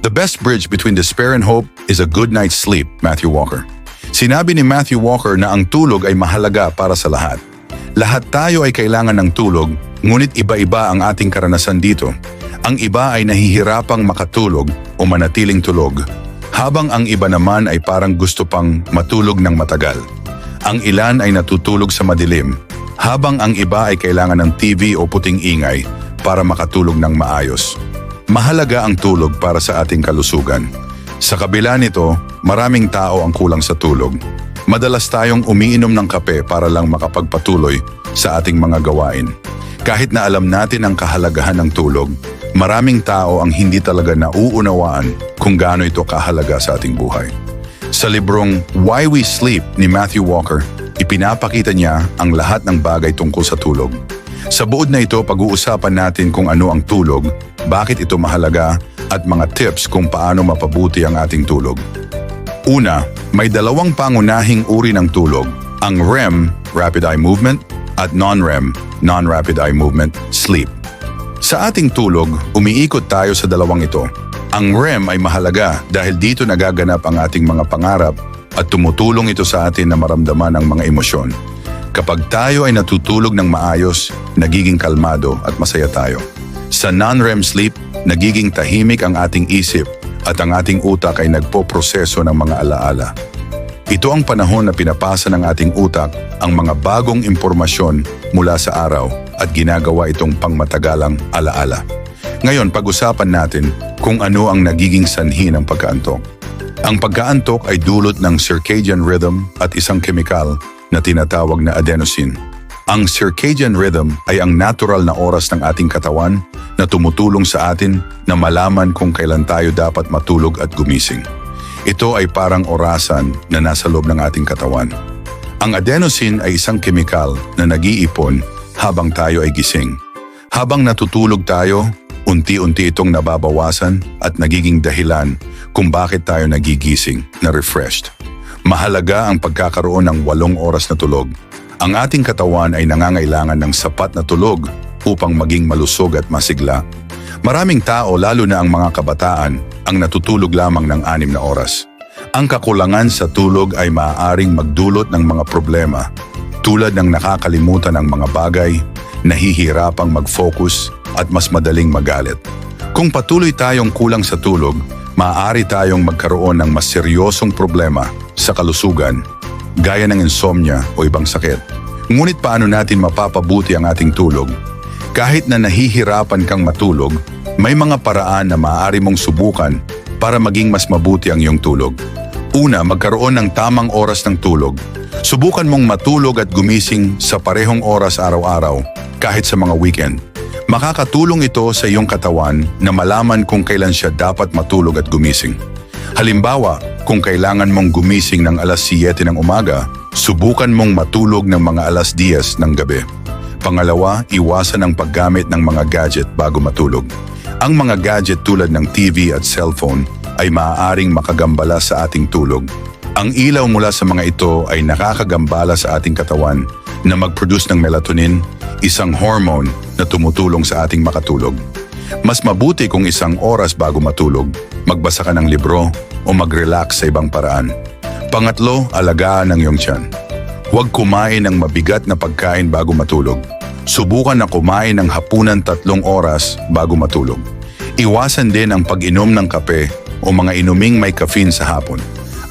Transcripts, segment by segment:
The best bridge between despair and hope is a good night's sleep, Matthew Walker. Sinabi ni Matthew Walker na ang tulog ay mahalaga para sa lahat. Lahat tayo ay kailangan ng tulog, ngunit iba-iba ang ating karanasan dito. Ang iba ay nahihirapang makatulog o manatiling tulog, habang ang iba naman ay parang gusto pang matulog ng matagal. Ang ilan ay natutulog sa madilim, habang ang iba ay kailangan ng TV o puting ingay para makatulog ng maayos. Mahalaga ang tulog para sa ating kalusugan. Sa kabila nito, maraming tao ang kulang sa tulog. Madalas tayong umiinom ng kape para lang makapagpatuloy sa ating mga gawain. Kahit na alam natin ang kahalagahan ng tulog, maraming tao ang hindi talaga nauunawaan kung gaano ito kahalaga sa ating buhay. Sa librong Why We Sleep ni Matthew Walker, ipinapakita niya ang lahat ng bagay tungkol sa tulog. Sa buod na ito, pag-uusapan natin kung ano ang tulog, bakit ito mahalaga, at mga tips kung paano mapabuti ang ating tulog. Una, may dalawang pangunahing uri ng tulog, ang REM, Rapid Eye Movement, at non-REM, Non-Rapid Eye Movement, Sleep. Sa ating tulog, umiikot tayo sa dalawang ito. Ang REM ay mahalaga dahil dito nagaganap ang ating mga pangarap at tumutulong ito sa atin na maramdaman ang mga emosyon. Kapag tayo ay natutulog ng maayos, nagiging kalmado at masaya tayo. Sa non-REM sleep, nagiging tahimik ang ating isip at ang ating utak ay nagpo-proseso ng mga alaala. Ito ang panahon na pinapasa ng ating utak ang mga bagong impormasyon mula sa araw at ginagawa itong pangmatagalang alaala. Ngayon, pag-usapan natin kung ano ang nagiging sanhi ng pagkaantok. Ang pagkaantok ay dulot ng circadian rhythm at isang kemikal na tinatawag na adenosine. Ang circadian rhythm ay ang natural na oras ng ating katawan na tumutulong sa atin na malaman kung kailan tayo dapat matulog at gumising. Ito ay parang orasan na nasa loob ng ating katawan. Ang adenosine ay isang kemikal na nag-iipon habang tayo ay gising. Habang natutulog tayo, unti-unti itong nababawasan at nagiging dahilan kung bakit tayo nagigising na refreshed. Mahalaga ang pagkakaroon ng walong oras na tulog. Ang ating katawan ay nangangailangan ng sapat na tulog upang maging malusog at masigla. Maraming tao, lalo na ang mga kabataan, ang natutulog lamang ng anim na oras. Ang kakulangan sa tulog ay maaaring magdulot ng mga problema tulad ng nakakalimutan ng mga bagay, nahihirapang mag-focus at mas madaling magalit. Kung patuloy tayong kulang sa tulog, maaari tayong magkaroon ng mas seryosong problema sa kalusugan gaya ng insomnia o ibang sakit. Ngunit paano natin mapapabuti ang ating tulog? Kahit na nahihirapan kang matulog, may mga paraan na maaari mong subukan para maging mas mabuti ang iyong tulog. Una, magkaroon ng tamang oras ng tulog. Subukan mong matulog at gumising sa parehong oras araw-araw, kahit sa mga weekend. Makakatulong ito sa iyong katawan na malaman kung kailan siya dapat matulog at gumising. Halimbawa, kung kailangan mong gumising ng alas 7 ng umaga, subukan mong matulog ng mga alas 10 ng gabi. Pangalawa, iwasan ang paggamit ng mga gadget bago matulog. Ang mga gadget tulad ng TV at cellphone ay maaaring makagambala sa ating tulog. Ang ilaw mula sa mga ito ay nakakagambala sa ating katawan na mag-produce ng melatonin, isang hormone na tumutulong sa ating makatulog. Mas mabuti kung isang oras bago matulog, magbasa ka ng libro o mag-relax sa ibang paraan. Pangatlo, alagaan ang iyong tiyan. Huwag kumain ng mabigat na pagkain bago matulog. Subukan na kumain ng hapunan tatlong oras bago matulog. Iwasan din ang pag-inom ng kape o mga inuming may caffeine sa hapon.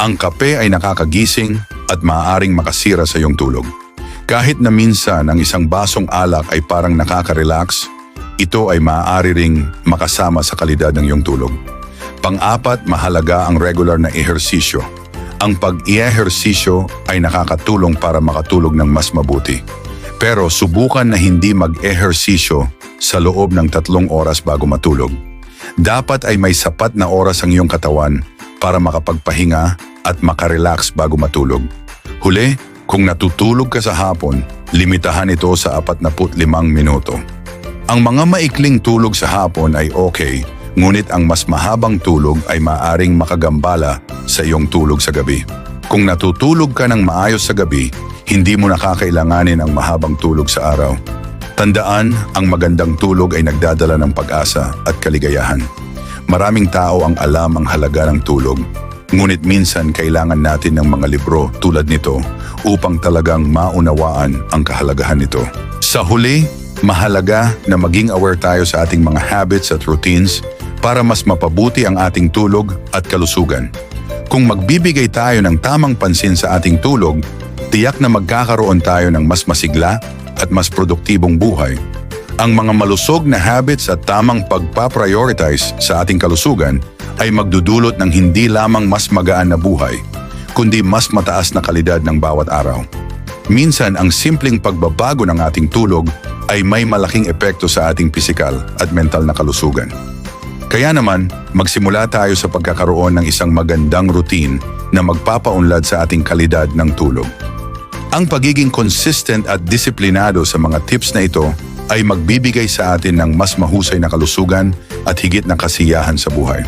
Ang kape ay nakakagising at maaaring makasira sa iyong tulog. Kahit na minsan ang isang basong alak ay parang nakaka-relax, ito ay maaari ring makasama sa kalidad ng iyong tulog. Pang-apat, mahalaga ang regular na ehersisyo. Ang pag-ehersisyo ay nakakatulong para makatulog ng mas mabuti. Pero subukan na hindi mag-ehersisyo sa loob ng tatlong oras bago matulog. Dapat ay may sapat na oras ang iyong katawan para makapagpahinga at makarelax bago matulog. Huli, kung natutulog ka sa hapon, limitahan ito sa 45 minuto. Ang mga maikling tulog sa hapon ay okay, ngunit ang mas mahabang tulog ay maaring makagambala sa iyong tulog sa gabi. Kung natutulog ka ng maayos sa gabi, hindi mo nakakailanganin ang mahabang tulog sa araw. Tandaan, ang magandang tulog ay nagdadala ng pag-asa at kaligayahan. Maraming tao ang alam ang halaga ng tulog. Ngunit minsan kailangan natin ng mga libro tulad nito upang talagang maunawaan ang kahalagahan nito. Sa huli, mahalaga na maging aware tayo sa ating mga habits at routines para mas mapabuti ang ating tulog at kalusugan. Kung magbibigay tayo ng tamang pansin sa ating tulog, tiyak na magkakaroon tayo ng mas masigla at mas produktibong buhay. Ang mga malusog na habits at tamang pagpaprioritize sa ating kalusugan ay magdudulot ng hindi lamang mas magaan na buhay, kundi mas mataas na kalidad ng bawat araw. Minsan ang simpleng pagbabago ng ating tulog ay may malaking epekto sa ating pisikal at mental na kalusugan. Kaya naman, magsimula tayo sa pagkakaroon ng isang magandang routine na magpapaunlad sa ating kalidad ng tulog. Ang pagiging consistent at disiplinado sa mga tips na ito ay magbibigay sa atin ng mas mahusay na kalusugan at higit na kasiyahan sa buhay.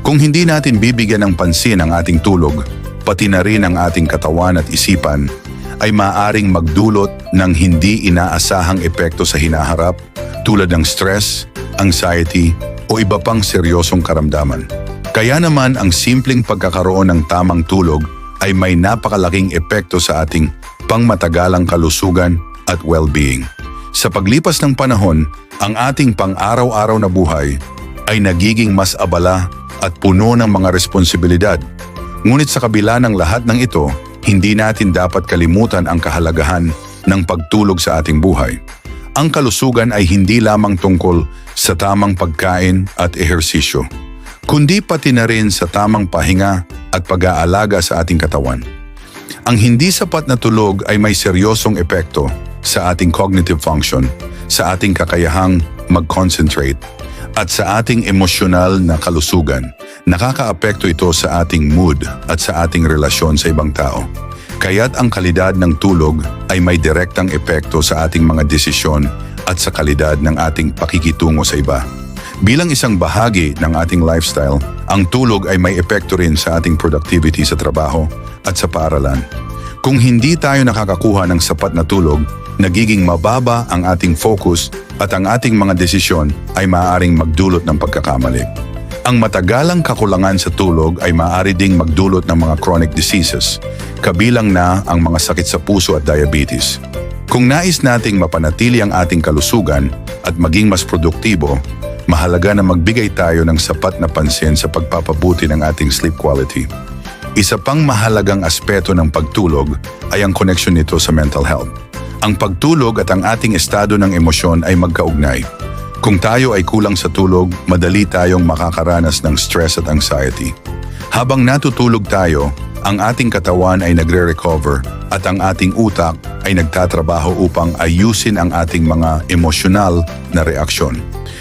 Kung hindi natin bibigyan ng pansin ang ating tulog, pati na rin ang ating katawan at isipan, ay maaring magdulot ng hindi inaasahang epekto sa hinaharap tulad ng stress, anxiety o iba pang seryosong karamdaman. Kaya naman ang simpleng pagkakaroon ng tamang tulog ay may napakalaking epekto sa ating pangmatagalang kalusugan at well-being. Sa paglipas ng panahon, ang ating pang-araw-araw na buhay ay nagiging mas abala at puno ng mga responsibilidad. Ngunit sa kabila ng lahat ng ito, hindi natin dapat kalimutan ang kahalagahan ng pagtulog sa ating buhay. Ang kalusugan ay hindi lamang tungkol sa tamang pagkain at ehersisyo, kundi pati na rin sa tamang pahinga at pag-aalaga sa ating katawan. Ang hindi sapat na tulog ay may seryosong epekto sa ating cognitive function, sa ating kakayahang mag-concentrate, at sa ating emosyonal na kalusugan. Nakakaapekto ito sa ating mood at sa ating relasyon sa ibang tao. Kaya't ang kalidad ng tulog ay may direktang epekto sa ating mga desisyon at sa kalidad ng ating pakikitungo sa iba. Bilang isang bahagi ng ating lifestyle, ang tulog ay may epekto rin sa ating productivity sa trabaho at sa paaralan. Kung hindi tayo nakakakuha ng sapat na tulog, nagiging mababa ang ating focus at ang ating mga desisyon ay maaaring magdulot ng pagkakamali. Ang matagalang kakulangan sa tulog ay maaari ding magdulot ng mga chronic diseases, kabilang na ang mga sakit sa puso at diabetes. Kung nais nating mapanatili ang ating kalusugan at maging mas produktibo, mahalaga na magbigay tayo ng sapat na pansin sa pagpapabuti ng ating sleep quality. Isa pang mahalagang aspeto ng pagtulog ay ang connection nito sa mental health. Ang pagtulog at ang ating estado ng emosyon ay magkaugnay. Kung tayo ay kulang sa tulog, madali tayong makakaranas ng stress at anxiety. Habang natutulog tayo, ang ating katawan ay nagre-recover at ang ating utak ay nagtatrabaho upang ayusin ang ating mga emosyonal na reaksyon.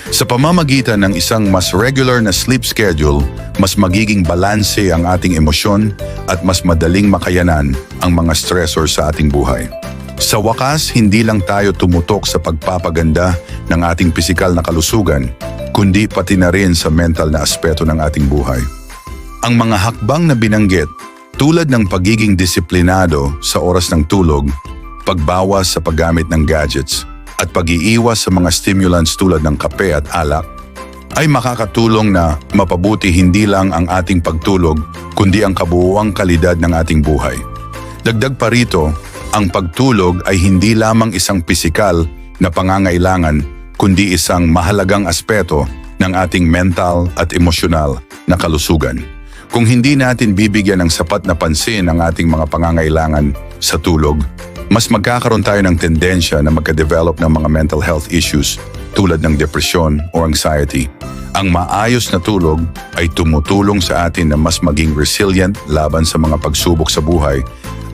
Sa pamamagitan ng isang mas regular na sleep schedule, mas magiging balanse ang ating emosyon at mas madaling makayanan ang mga stressors sa ating buhay. Sa wakas, hindi lang tayo tumutok sa pagpapaganda ng ating pisikal na kalusugan, kundi pati na rin sa mental na aspeto ng ating buhay. Ang mga hakbang na binanggit, tulad ng pagiging disiplinado sa oras ng tulog, pagbawas sa paggamit ng gadgets, at pag-iiwas sa mga stimulants tulad ng kape at alak, ay makakatulong na mapabuti hindi lang ang ating pagtulog, kundi ang kabuuang kalidad ng ating buhay. Dagdag pa rito, ang pagtulog ay hindi lamang isang pisikal na pangangailangan, kundi isang mahalagang aspeto ng ating mental at emosyonal na kalusugan. Kung hindi natin bibigyan ng sapat na pansin ang ating mga pangangailangan sa tulog, mas magkakaroon tayo ng tendensya na magka-develop ng mga mental health issues tulad ng depresyon o anxiety. Ang maayos na tulog ay tumutulong sa atin na mas maging resilient laban sa mga pagsubok sa buhay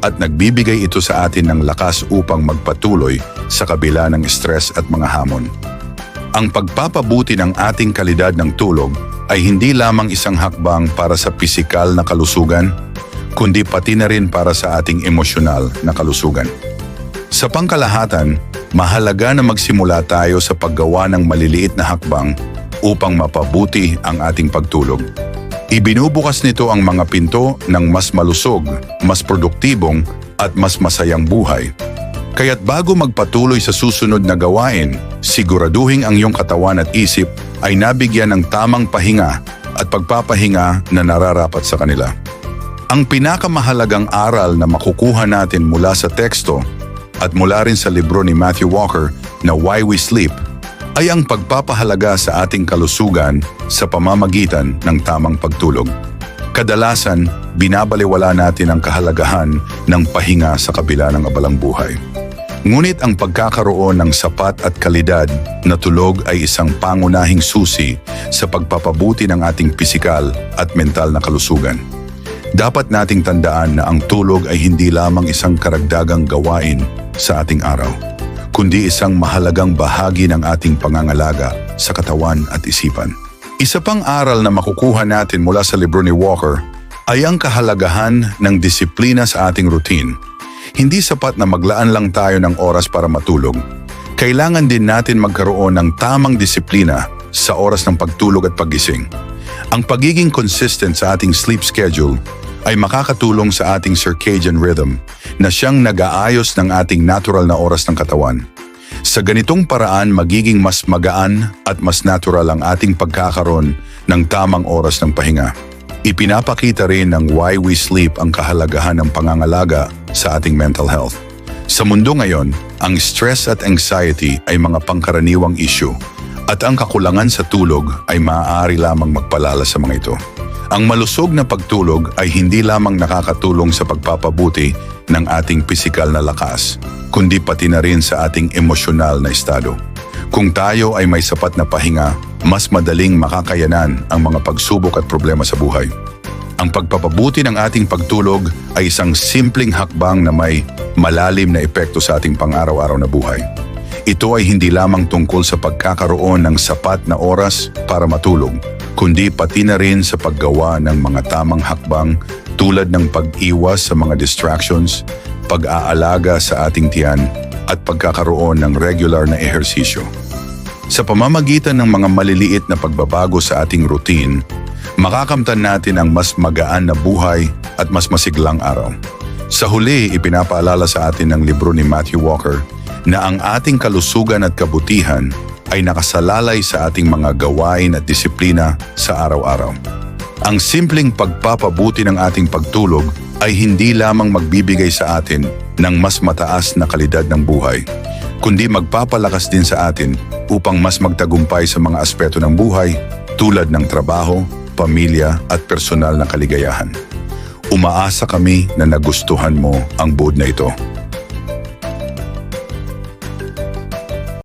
at nagbibigay ito sa atin ng lakas upang magpatuloy sa kabila ng stress at mga hamon. Ang pagpapabuti ng ating kalidad ng tulog ay hindi lamang isang hakbang para sa pisikal na kalusugan, kundi pati na rin para sa ating emosyonal na kalusugan. Sa pangkalahatan, mahalaga na magsimula tayo sa paggawa ng maliliit na hakbang upang mapabuti ang ating pagtulog. Ibinubukas nito ang mga pinto ng mas malusog, mas produktibong at mas masayang buhay. Kaya't bago magpatuloy sa susunod na gawain, siguraduhin ang iyong katawan at isip ay nabigyan ng tamang pahinga at pagpapahinga na nararapat sa kanila. Ang pinakamahalagang aral na makukuha natin mula sa teksto at mula rin sa libro ni Matthew Walker na Why We Sleep ay ang pagpapahalaga sa ating kalusugan sa pamamagitan ng tamang pagtulog. Kadalasan, binabaliwala natin ang kahalagahan ng pahinga sa kabila ng abalang buhay. Ngunit ang pagkakaroon ng sapat at kalidad na tulog ay isang pangunahing susi sa pagpapabuti ng ating pisikal at mental na kalusugan. Dapat nating tandaan na ang tulog ay hindi lamang isang karagdagang gawain sa ating araw, kundi isang mahalagang bahagi ng ating pangangalaga sa katawan at isipan. Isa pang aral na makukuha natin mula sa libro ni Walker ay ang kahalagahan ng disiplina sa ating routine. Hindi sapat na maglaan lang tayo ng oras para matulog. Kailangan din natin magkaroon ng tamang disiplina sa oras ng pagtulog at paggising. Ang pagiging consistent sa ating sleep schedule ay makakatulong sa ating circadian rhythm na siyang nag-aayos ng ating natural na oras ng katawan. Sa ganitong paraan, magiging mas magaan at mas natural ang ating pagkakaroon ng tamang oras ng pahinga. Ipinapakita rin ng Why We Sleep ang kahalagahan ng pangangalaga sa ating mental health. Sa mundo ngayon, ang stress at anxiety ay mga pangkaraniwang issue at ang kakulangan sa tulog ay maaari lamang magpalala sa mga ito. Ang malusog na pagtulog ay hindi lamang nakakatulong sa pagpapabuti ng ating pisikal na lakas, kundi pati na rin sa ating emosyonal na estado. Kung tayo ay may sapat na pahinga, mas madaling makakayanan ang mga pagsubok at problema sa buhay. Ang pagpapabuti ng ating pagtulog ay isang simpleng hakbang na may malalim na epekto sa ating pang-araw-araw na buhay. Ito ay hindi lamang tungkol sa pagkakaroon ng sapat na oras para matulog, kundi pati na rin sa paggawa ng mga tamang hakbang tulad ng pag-iwas sa mga distractions, pag-aalaga sa ating tiyan, at pagkakaroon ng regular na ehersisyo. Sa pamamagitan ng mga maliliit na pagbabago sa ating routine, makakamtan natin ang mas magaan na buhay at mas masiglang araw. Sa huli, ipinapaalala sa atin ng libro ni Matthew Walker na ang ating kalusugan at kabutihan ay nakasalalay sa ating mga gawain at disiplina sa araw-araw. Ang simpleng pagpapabuti ng ating pagtulog ay hindi lamang magbibigay sa atin ng mas mataas na kalidad ng buhay, kundi magpapalakas din sa atin upang mas magtagumpay sa mga aspeto ng buhay tulad ng trabaho, pamilya at personal na kaligayahan. Umaasa kami na nagustuhan mo ang board na ito.